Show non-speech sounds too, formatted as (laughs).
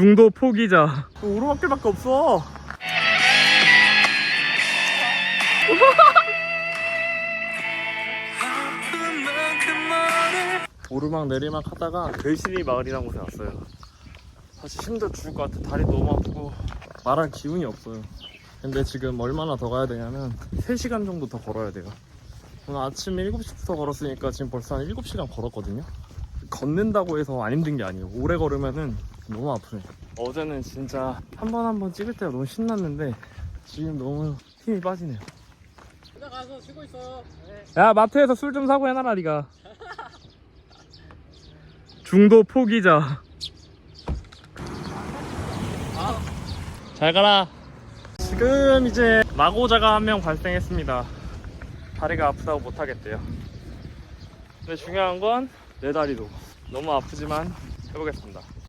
중도 포기자. 오르막길밖에 없어. (laughs) 오르막 내리막 하다가 괴신이 마을이라는 곳에 왔어요. 사실 힘들어 죽을 것 같아. 다리 너무 아프고. 말할 기운이 없어요. 근데 지금 얼마나 더 가야 되냐면 3시간 정도 더 걸어야 돼요. 오늘 아침 7시부터 걸었으니까 지금 벌써 한 7시간 걸었거든요. 걷는다고 해서 안 힘든 게 아니에요. 오래 걸으면은 너무 아프네. 어제는 진짜 한 번 한 번 찍을 때가 너무 신났는데 지금 너무 힘이 빠지네요. 가서 쉬고 있어. 야 마트에서 술 좀 사고 해놔라 니가. (laughs) 중도 포기자. 잘 가라. 지금 이제 마고자가 한 명 발생했습니다. 다리가 아프다고 못하겠대요. 근데 중요한 건 내 다리도. 너무 아프지만 해보겠습니다